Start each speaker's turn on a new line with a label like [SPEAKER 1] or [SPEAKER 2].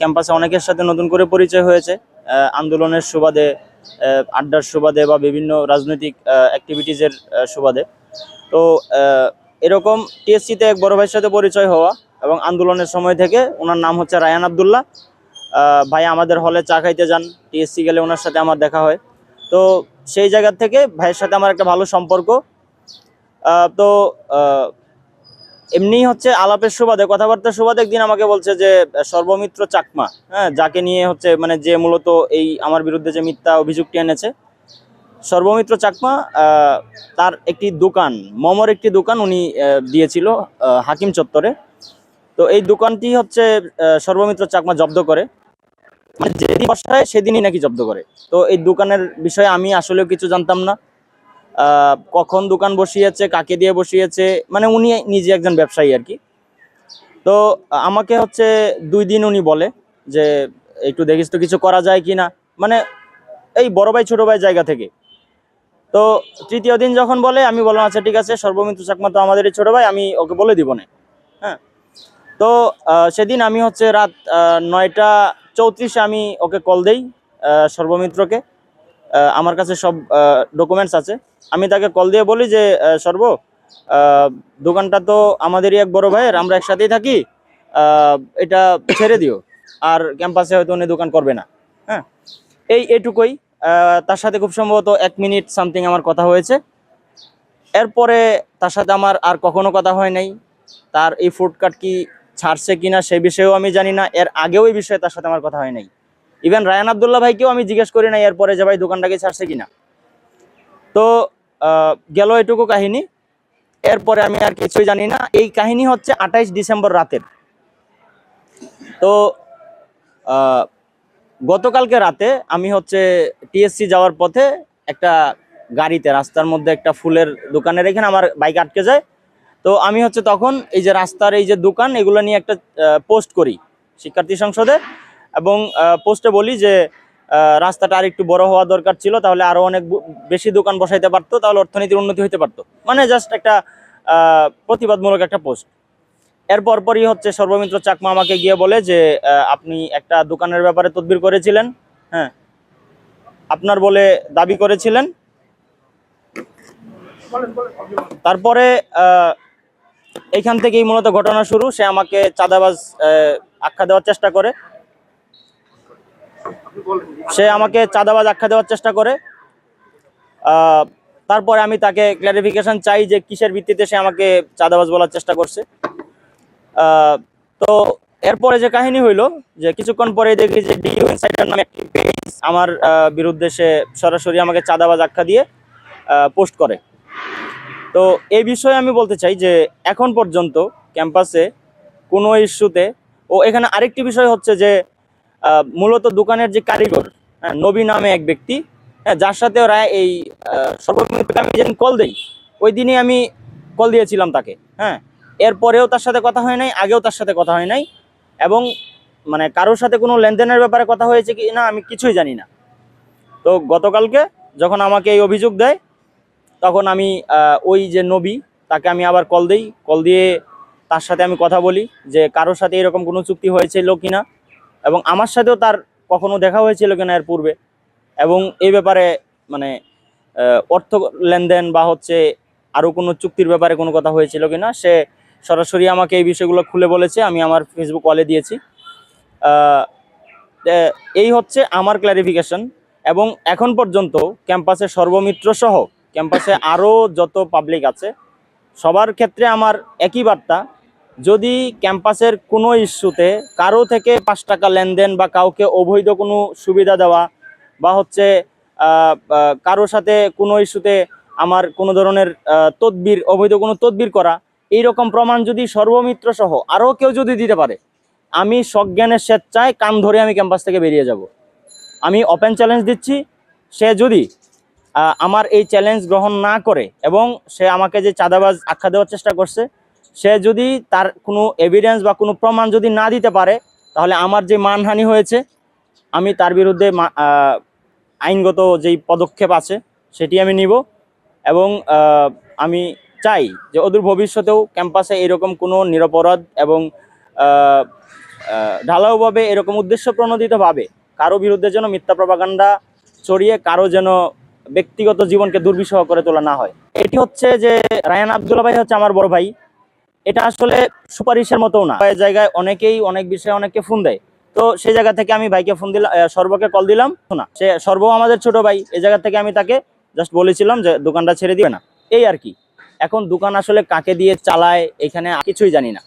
[SPEAKER 1] ক্যাম্পাসে অনেকের সাথে নতুন করে পরিচয় হয়েছে। আন্দোলনের সুবাদে আড্ডার সুবাদে বা বিভিন্ন রাজনৈতিক অ্যাক্টিভিটিজের সুবাদে। তো এরকম টিএসসিতে এক বড় ভাইয়ের সাথে পরিচয় হওয়া এবং আন্দোলনের সময় থেকে ওনার নাম হচ্ছে রায়ান আবদুল্লাহ। ভাই আমাদের হলে চা খাইতে যান, টিএসসি গেলে ওনার সাথে আমার দেখা হয়। তো, সেই জায়গার থেকে ভাইয়ের সাথে আমার একটা ভালো সম্পর্ক। তো এমনি হচ্ছে আলাপের সুবাদে, কথাবার্তার সুবাদে একদিন আমাকে বলছে যে, সর্বমিত্র চাকমা হ্যাঁ যাকে নিয়ে হচ্ছে মানে যে মূলত এই আমার বিরুদ্ধে যে মিথ্যা অভিযোগটি এনেছে। সর্বমিত্র চাকমা তার একটি দোকান, মমর একটি দোকান উনি দিয়েছিল হাকিম চত্বরে। তো এই দোকানটি হচ্ছে সর্বমিত্র চাকমা জব্দ করে। যেদিন বসায় সেদিনই নাকি জব্দ করে। তো এই দোকানের বিষয়ে আমি আসলেও কিছু জানতাম না। কখন দোকান বসিয়েছে, কাকে দিয়ে বসিয়েছে মানে উনি নিজে একজন ব্যবসায়ী আর কি। তো আমাকে হচ্ছে দুই দিন উনি বলে যে, একটু দেখিস তো কিছু করা যায় কি না মানে এই বড় ভাই, ছোটো ভাই জায়গা থেকে। তো তৃতীয় দিন যখন বলে, আমি বললাম আচ্ছা ঠিক আছে, সর্বমিত্র চাকমা তো আমাদেরই ছোট ভাই, আমি ওকে বলে দিব না। হ্যাঁ। তো সেদিন আমি হচ্ছে রাত নয়টা চৌত্রিশে আমি ওকে কল দেই সর্বমিত্রকে। আমার কাছে সব ডকুমেন্টস আছে। আমি তাকে কল দিয়ে বলি যে সর্ব দোকানটা তো আমাদেরই এক বড় ভাইয়ের, আমরা একসাথেই থাকি এটা ছেড়ে দিও। আর ক্যাম্পাসে হয়তো উনি দোকান করবে না। হ্যাঁ? এই এটুকুই। তার সাথে খুব সম্ভবত এক মিনিট সামথিং আমার কথা হয়েছে। এরপরে তার সাথে আমার আর কখনো কথা হয় নাই। তার এই ফুড কার্ট কি ছাড়ছে কিনা সে বিষয়েও আমি জানি না। এর আগেও এই বিষয়ে তার সাথে আমার কথা হয় নাই। ইভেন রায়ান আবদুল্লাহ ভাইকেও আমি জিজ্ঞেস করি না এরপরে যে ভাই দোকানটাকে ছাড়ছে কিনা। তো গেল এটুকু কাহিনী। এরপরে আমি আর কিছুই জানি না। এই কাহিনী হচ্ছে আঠাইশ ডিসেম্বর রাতের। তো গতকালকে রাতে আমি হচ্ছে টিএসসি যাওয়ার পথে একটা গাড়িতে, রাস্তার মধ্যে একটা ফুলের দোকানে রেখে আমার বাইক আটকে যায়। তো আমি হচ্ছে তখন এই যে রাস্তার এই যে দোকান, এগুলো নিয়ে একটা পোস্ট করি শিক্ষার্থী সংসদে। এবং পোস্টে বলি যে রাস্তাটা আর একটু বড় হওয়া দরকার ছিল, তাহলে আরও অনেক বেশি দোকান বসাইতে পারতো, তাহলে অর্থনীতির উন্নতি হতে পারতো। মানে জাস্ট একটা প্রতিবাদমূলক একটা পোস্ট এর পরপরই হচ্ছে সর্বমিত্র চাকমা আমাকে গিয়ে বলে যে আপনি একটা দোকানের ব্যাপারে তদবির করেছিলেন হ্যাঁ? আপনার বলে দাবি করেছিলেন। তারপরে এইখান থেকেই মূলত ঘটনা শুরু। সে আমাকে চাঁদাবাজ আখ্যা দেওয়ার চেষ্টা করে। সে আমাকে চাঁদাবাজ আখ্যা দেওয়ার চেষ্টা করে। তারপরে আমি তাকে ক্লারিফিকেশন চাই যে কিসের ভিত্তিতে সে আমাকে চাঁদাবাজ বলার চেষ্টা করছে। তো এরপরে যে কাহিনী হইল, যে কিছুক্ষণ পরে দেখি যে ডিউ নামে একটি পেজ আমার বিরুদ্ধে সে সরাসরি আমাকে চাঁদাবাজ আখ্যা দিয়ে পোস্ট করে। তো এই বিষয়ে আমি বলতে চাই যে এখন পর্যন্ত ক্যাম্পাসে কোনো ইস্যুতে, ও এখানে আরেকটি বিষয় হচ্ছে যে মূলত দোকানের যে কারিগর হ্যাঁ, নবী নামে এক ব্যক্তি হ্যাঁ যার সাথে ওরা এই সর্বপ্রথম আমি যেদিন কল দেই ওই দিনই আমি কল দিয়েছিলাম তাকে হ্যাঁ। এরপরেও তার সাথে কথা হয় নাই আগেও তার সাথে কথা হয় নাই এবং মানে কারোর সাথে কোনো লেনদেনের ব্যাপারে কথা হয়েছে কি না আমি কিছুই জানি না। তো গতকালকে যখন আমাকে এই অভিযোগ দেয় তখন আমি ওই যে নবী তাকে আমি আবার কল দিই কল দিয়ে তার সাথে আমি কথা বলি যে কারোর সাথে এরকম কোনো চুক্তি হয়েছিল কিনা এবং আমার সাথেও তার কখনো দেখা হয়েছিল কিনা এর পূর্বে। এবং এই ব্যাপারে মানে অর্থ লেনদেন বা হচ্ছে আরও কোনো চুক্তির ব্যাপারে কোনো কথা হয়েছিল কিনা, সে সরাসরি আমাকে এই বিষয়গুলো খুলে বলেছে, আমি আমার ফেসবুক ওয়ালে দিয়েছি। এই হচ্ছে আমার ক্লারিফিকেশন এবং এখন পর্যন্ত ক্যাম্পাসে সর্বমিত্র সহ, ক্যাম্পাসে আরও যত পাবলিক আছে, সবার ক্ষেত্রে আমার একই বার্তা যদি ক্যাম্পাসের কোনো ইস্যুতে কারও থেকে পাঁচ টাকা লেনদেন বা কাউকে অবৈধ কোনো সুবিধা দেওয়া বা হচ্ছে কারোর সাথে কোনো ইস্যুতে আমার কোনো ধরনের তদবির, অবৈধ কোনো তদবির করা, এই রকম প্রমাণ যদি সর্বমিত্র সহ আরও কেউ যদি দিতে পারে, আমি সজ্ঞানের স্বেচ্ছায় কান ধরে আমি ক্যাম্পাস থেকে বেরিয়ে যাব। আমি ওপেন চ্যালেঞ্জ দিচ্ছি, সে যদি আমার এই চ্যালেঞ্জ গ্রহণ না করে এবং সে আমাকে যে চাঁদাবাজ আখ্যা দেওয়ার চেষ্টা করছে সে যদি তার কোনো এভিডেন্স বা কোনো প্রমাণ যদি না দিতে পারে, তাহলে আমার যে মানহানি হয়েছে, আমি তার বিরুদ্ধে আইনগত যেই পদক্ষেপ আছে, সেটি আমি নিব এবং আমি চাই যে অদূর ভবিষ্যতেও ক্যাম্পাসে এরকম কোনো নিরপরাধ এবং ঢালাওভাবে এরকম উদ্দেশ্য প্রণোদিতভাবে কারও বিরুদ্ধে যেন মিথ্যা প্রপাগান্ডা ছড়িয়ে কারও যেন ব্যক্তিগত জীবনকে দুর্বিষহ করে তোলা না হয়। এটি হচ্ছে যে রায়ান আবদুল্লা ভাই হচ্ছে আমার বড় ভাই। এটা আসলে সুপারিশের মতো না। জায়গায় অনেকেই অনেক বিষয়ে অনেককে ফোন দেয়। তো সেই জায়গা থেকে আমি ভাইকে ফোন দিলাম সর্বকে কল দিলাম। না, সে সর্ব আমাদের ছোট ভাই এই জায়গা থেকে আমি তাকে জাস্ট বলেছিলাম যে দোকানটা ছেড়ে দিবে না। এই আর কি। এখন দোকান আসলে কাকে দিয়ে চালায়, এখানে কিছুই জানি না।